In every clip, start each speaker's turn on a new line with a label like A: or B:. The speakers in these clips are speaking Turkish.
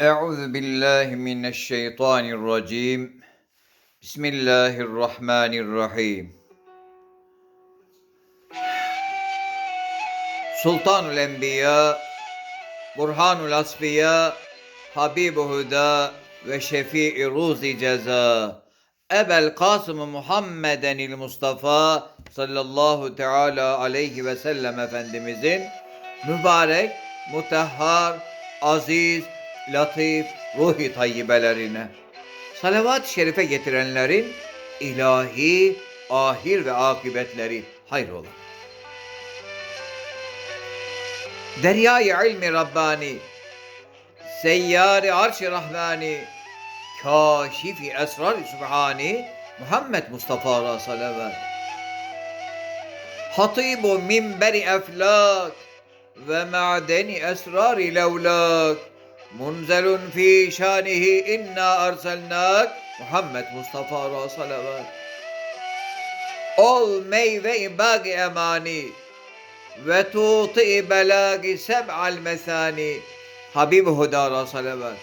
A: أعوذ بالله من الشيطان الرجيم بسم الله الرحمن الرحيم Sultanul Enbiya, Burhanul Asfiya, Habibu Huda ve Şefii Ruzi Ceza. Ebel Kasım Muhammedenil Mustafa sallallahu teala aleyhi ve sellem Efendimizin mübarek, mutahhar, aziz, latif, ruhi tayyibelerine salavat-ı şerife getirenlerin ilahi, ahir ve akıbetleri hayrola. Deryayı ilmi Rabbani, seyyari arş-ı Rahmani, kaşifi esrar-ı Sübhani, Muhammed Mustafa salavat. Hatibu minberi eflak ve ma'deni esrar-ı levlak. منزل في شانه إنا أرسلناك محمد مصطفى صلوات. أول مي باقي أماني وتوطئ بلاقي سبع المثاني حبيب هدى صلوات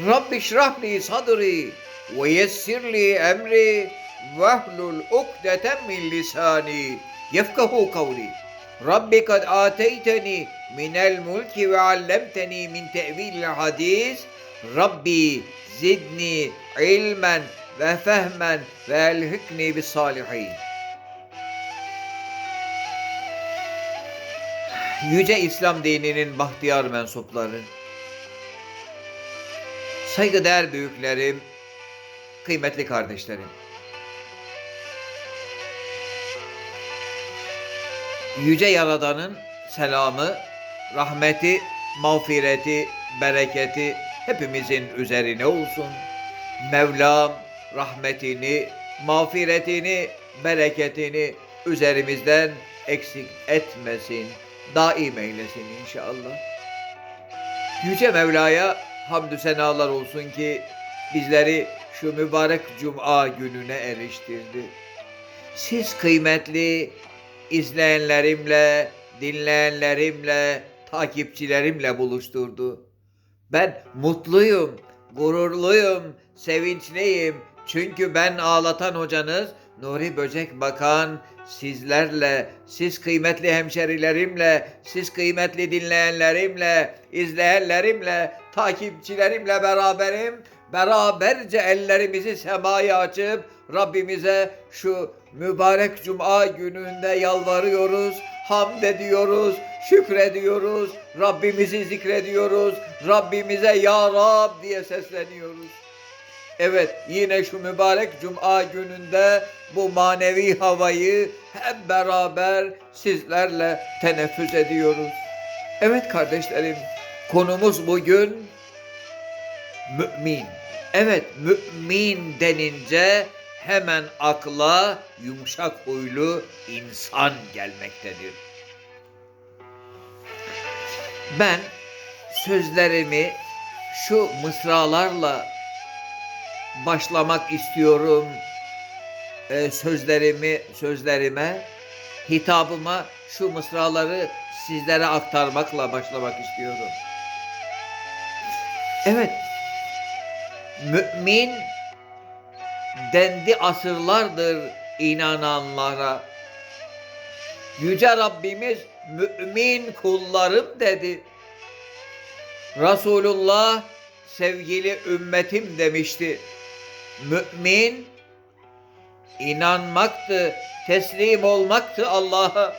A: رب اشرح لي صدري ويسر لي أمري واحلل عقدة من لساني يفقه قولي ربي قد آتيتني minel mulki ve allemteni min tevilil hadis. Rabbi zidni ilmen ve fehmen ve elhikni bis salihin. Yüce İslam dininin bahtiyar mensupları, saygıdeğer büyüklerim, kıymetli kardeşlerim. Yüce Yaradan'ın selamı, rahmeti, mağfireti, bereketi hepimizin üzerine olsun. Mevlam rahmetini, mağfiretini, bereketini üzerimizden eksik etmesin, daim eylesin inşallah. Yüce Mevla'ya hamdü senalar olsun ki bizleri şu mübarek cuma gününe eriştirdi. Siz kıymetli izleyenlerimle, dinleyenlerimle, takipçilerimle buluşturdu. Ben mutluyum, gururluyum, sevinçliyim. Çünkü ben ağlatan hocanız Nuri Böcek Bakan sizlerle, siz kıymetli hemşerilerimle, siz kıymetli dinleyenlerimle, izleyenlerimle, takipçilerimle beraberim. Beraberce ellerimizi semaya açıp Rabbimize şu mübarek cuma gününde yalvarıyoruz, hamd ediyoruz, şükrediyoruz, Rabbimizi zikrediyoruz, Rabbimize Ya Rab diye sesleniyoruz. Evet yine şu mübarek cuma gününde bu manevi havayı hep beraber sizlerle teneffüs ediyoruz. Evet kardeşlerim konumuz bugün mümin. Evet mümin denince hemen akla yumuşak huylu insan gelmektedir. Ben sözlerimi şu mısralarla başlamak istiyorum. Ee, sözlerimi sözlerime hitabıma şu mısraları sizlere aktarmakla başlamak istiyorum. Evet. Mümin dendi asırlardır inananlara. Yüce Rabbimiz mümin kullarım dedi. Resulullah sevgili ümmetim demişti. Mümin inanmaktı, teslim olmaktı Allah'a.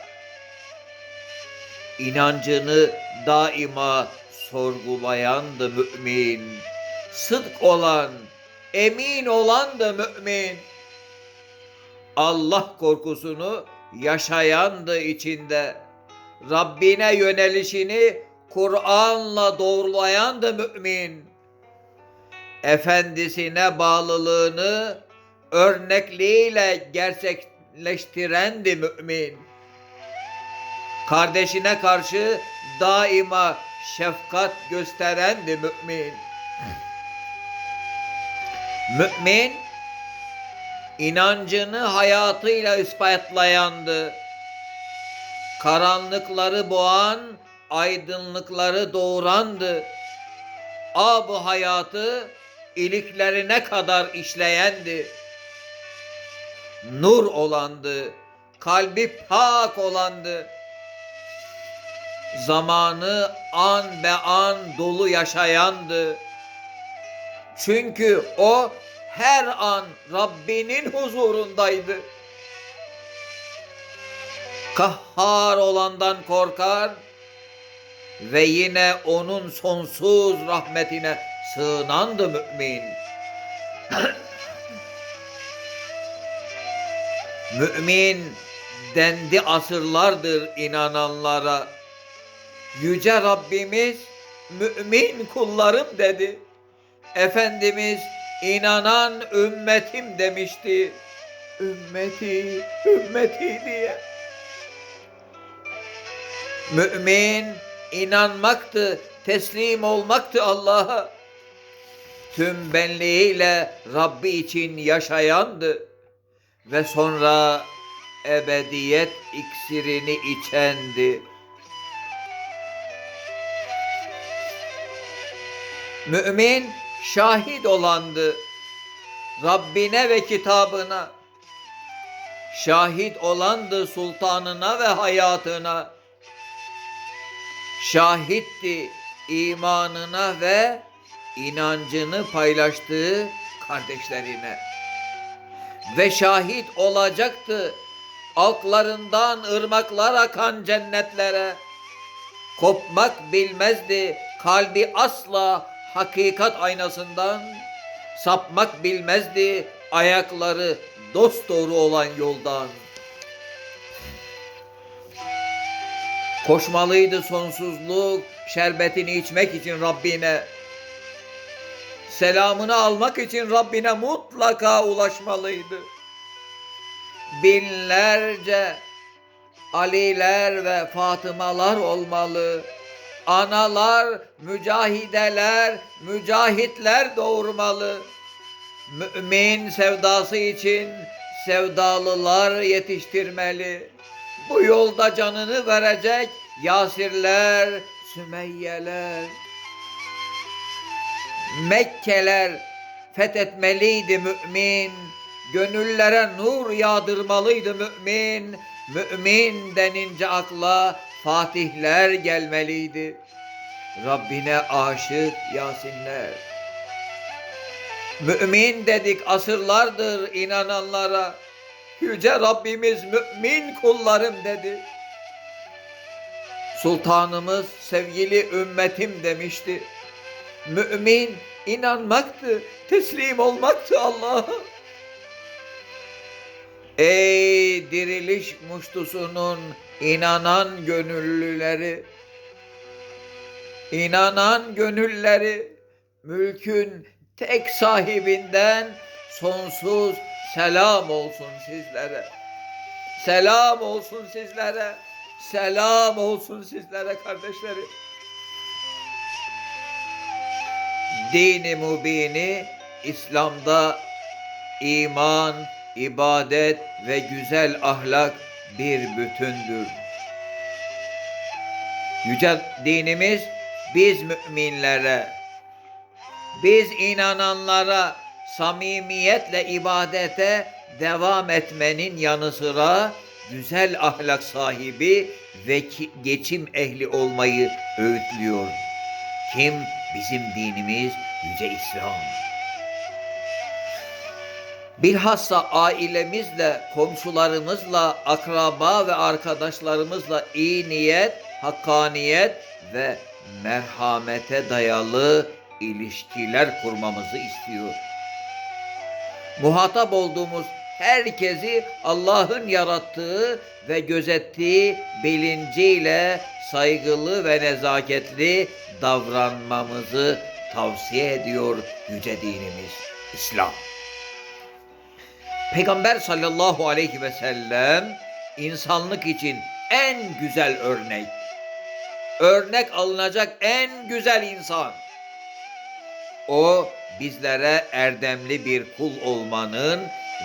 A: İnancını daima sorgulayandı mümin. Sıdk olan, emin olan da mümin. Allah korkusunu yaşayandı içinde. Rabbine yönelişini Kur'an'la doğrulayan da mümin. Efendisine bağlılığını örnekliğiyle gerçekleştirendi mümin. Kardeşine karşı daima şefkat gösterendi mümin. Mümin inancını hayatıyla ispatlayandı. Karanlıkları boğan, aydınlıkları doğurandı. ab hayatı iliklerine kadar işleyendi. Nur olandı, kalbi pak olandı. Zamanı an be an dolu yaşayandı. Çünkü o her an Rabbinin huzurundaydı. Kahhar olandan korkar ve yine onun sonsuz rahmetine sığınandı mümin. mümin dendi asırlardır inananlara. Yüce Rabbimiz mümin kullarım dedi. Efendimiz inanan ümmetim demişti. Ümmeti, ümmeti diye. Mümin inanmaktı, teslim olmaktı Allah'a. Tüm benliğiyle Rabbi için yaşayandı ve sonra ebediyet iksirini içendi. Mümin şahit olandı Rabbine ve kitabına. Şahit olandı sultanına ve hayatına. Şahitti imanına ve inancını paylaştığı kardeşlerine. Ve şahit olacaktı altlarından ırmaklar akan cennetlere. Kopmak bilmezdi kalbi asla hakikat aynasından sapmak bilmezdi ayakları dost doğru olan yoldan. Koşmalıydı sonsuzluk şerbetini içmek için Rabbine. Selamını almak için Rabbine mutlaka ulaşmalıydı. Binlerce Aliler ve Fatımalar olmalı analar, mücahideler, mücahitler doğurmalı. Mümin sevdası için sevdalılar yetiştirmeli. Bu yolda canını verecek Yasirler, Sümeyyeler, Mekkeler fethetmeliydi mümin. Gönüllere nur yağdırmalıydı mümin. Mümin denince akla fatihler gelmeliydi. Rabbine aşık Yasinler. Mümin dedik asırlardır inananlara. Yüce Rabbimiz mümin kullarım dedi. Sultanımız sevgili ümmetim demişti. Mümin inanmaktı, teslim olmaktı Allah'a. Ey diriliş muştusunun inanan gönüllüleri, inanan gönülleri, mülkün tek sahibinden sonsuz selam olsun sizlere. Selam olsun sizlere. Selam olsun sizlere kardeşlerim. Dini mubini İslam'da iman, ibadet ve güzel ahlak bir bütündür. Yüce dinimiz biz müminlere, biz inananlara samimiyetle ibadete devam etmenin yanı sıra güzel ahlak sahibi ve geçim ehli olmayı öğütlüyor. Kim? Bizim dinimiz Yüce İslam. Bilhassa ailemizle, komşularımızla, akraba ve arkadaşlarımızla iyi niyet, hakkaniyet ve merhamete dayalı ilişkiler kurmamızı istiyor. Muhatap olduğumuz herkesi Allah'ın yarattığı ve gözettiği bilinciyle saygılı ve nezaketli davranmamızı tavsiye ediyor yüce dinimiz İslam. Peygamber sallallahu aleyhi ve sellem insanlık için en güzel örnek. Örnek alınacak en güzel insan. O bizlere erdemli bir kul olmanın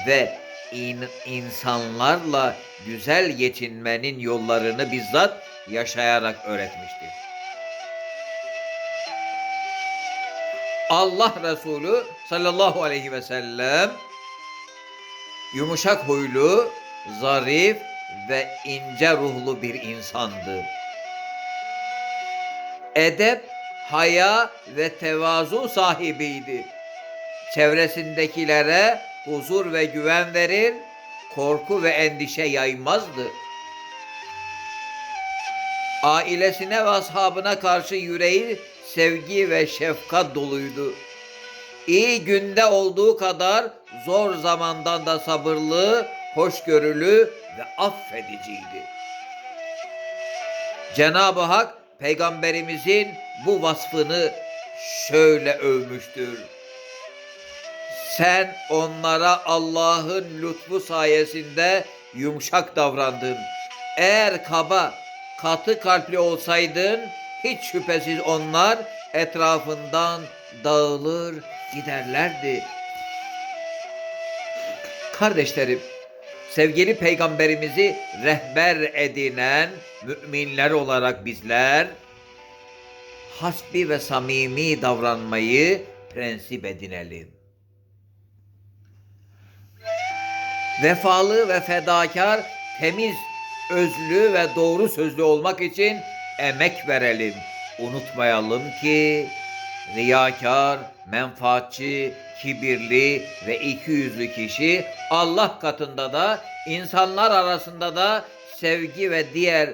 A: ve in, insanlarla güzel geçinmenin yollarını bizzat yaşayarak öğretmiştir. Allah Resulü sallallahu aleyhi ve sellem yumuşak huylu, zarif ve ince ruhlu bir insandı. Edep, haya ve tevazu sahibiydi. Çevresindekilere huzur ve güven verir, korku ve endişe yaymazdı. Ailesine ve ashabına karşı yüreği sevgi ve şefkat doluydu. İyi günde olduğu kadar zor zamandan da sabırlı, hoşgörülü ve affediciydi. Cenab-ı Hak peygamberimizin bu vasfını şöyle övmüştür. Sen onlara Allah'ın lütfu sayesinde yumuşak davrandın. Eğer kaba, katı kalpli olsaydın hiç şüphesiz onlar etrafından dağılır giderlerdi. Kardeşlerim, sevgili peygamberimizi rehber edinen müminler olarak bizler hasbi ve samimi davranmayı prensip edinelim. Vefalı ve fedakar, temiz, özlü ve doğru sözlü olmak için emek verelim. Unutmayalım ki riyakar, menfaatçi, kibirli ve iki yüzlü kişi Allah katında da insanlar arasında da sevgi ve diğer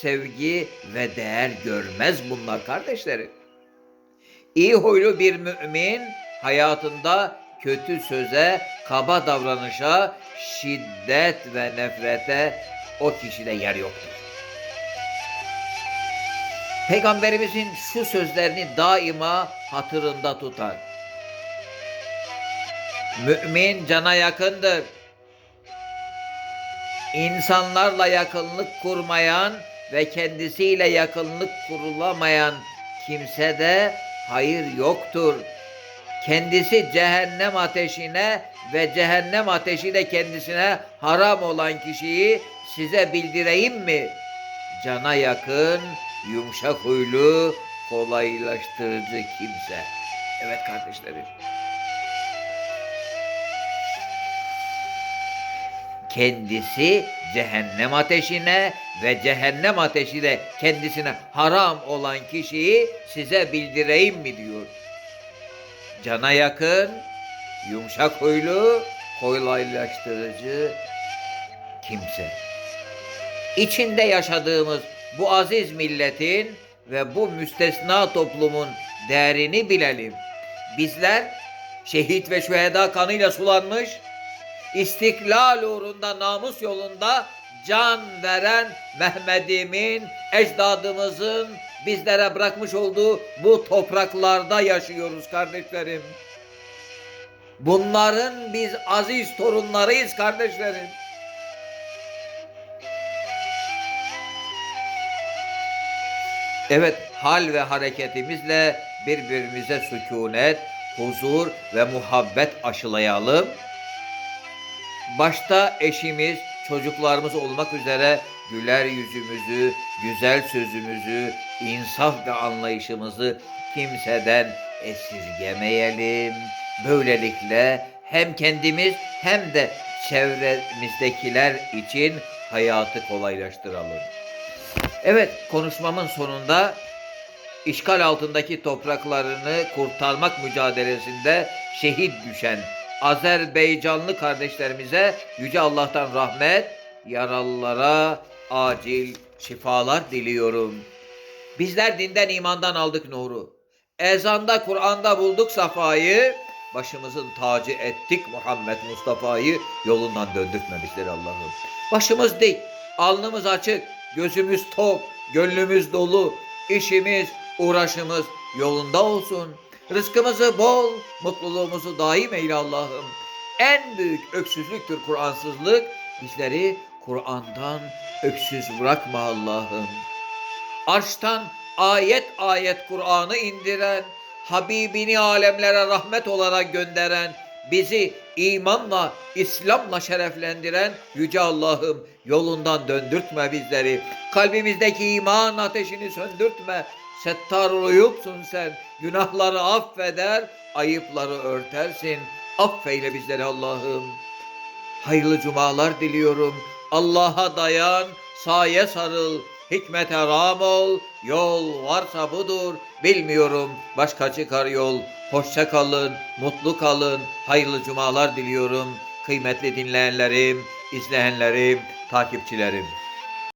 A: sevgi ve değer görmez bunlar kardeşlerim. İyi huylu bir mümin hayatında kötü söze, kaba davranışa, şiddet ve nefrete o kişide yer yoktur. Peygamberimizin şu sözlerini daima hatırında tutar. Mümin cana yakındır. İnsanlarla yakınlık kurmayan ve kendisiyle yakınlık kurulamayan kimsede hayır yoktur. Kendisi cehennem ateşine ve cehennem ateşi de kendisine haram olan kişiyi size bildireyim mi? Cana yakın, yumuşak huylu, kolaylaştırıcı kimse. Evet kardeşlerim. Kendisi cehennem ateşine ve cehennem ateşi de kendisine haram olan kişiyi size bildireyim mi diyor. Cana yakın, yumuşak huylu, kolaylaştırıcı kimse. İçinde yaşadığımız bu aziz milletin ve bu müstesna toplumun değerini bilelim. Bizler şehit ve şüheda kanıyla sulanmış, istiklal uğrunda namus yolunda can veren Mehmet'imin, ecdadımızın bizlere bırakmış olduğu bu topraklarda yaşıyoruz kardeşlerim. Bunların biz aziz torunlarıyız kardeşlerim. Evet, hal ve hareketimizle birbirimize sükunet, huzur ve muhabbet aşılayalım. Başta eşimiz, çocuklarımız olmak üzere güler yüzümüzü, güzel sözümüzü, insaf ve anlayışımızı kimseden esirgemeyelim. Böylelikle hem kendimiz hem de çevremizdekiler için hayatı kolaylaştıralım. Evet, konuşmamın sonunda işgal altındaki topraklarını kurtarmak mücadelesinde şehit düşen Azerbaycanlı kardeşlerimize Yüce Allah'tan rahmet, yaralılara acil şifalar diliyorum. Bizler dinden imandan aldık nuru. Ezanda Kur'an'da bulduk safayı. Başımızın tacı ettik Muhammed Mustafa'yı yolundan döndürtme bizleri Allah'ım. Başımız dik, alnımız açık, gözümüz tok, gönlümüz dolu, işimiz, uğraşımız yolunda olsun. Rızkımızı bol, mutluluğumuzu daim eyle Allah'ım. En büyük öksüzlüktür Kur'ansızlık. Bizleri Kur'an'dan öksüz bırakma Allah'ım. Arştan ayet ayet Kur'an'ı indiren, Habibini alemlere rahmet olarak gönderen, bizi imanla, İslam'la şereflendiren Yüce Allah'ım yolundan döndürtme bizleri. Kalbimizdeki iman ateşini söndürtme. Settarul uyupsun sen. Günahları affeder, ayıpları örtersin. Affeyle bizleri Allah'ım. Hayırlı cumalar diliyorum. Allah'a dayan, saye sarıl, hikmete ram ol. Yol varsa budur, bilmiyorum başka çıkar yol. Hoşça kalın, mutlu kalın. Hayırlı cumalar diliyorum. Kıymetli dinleyenlerim, izleyenlerim, takipçilerim.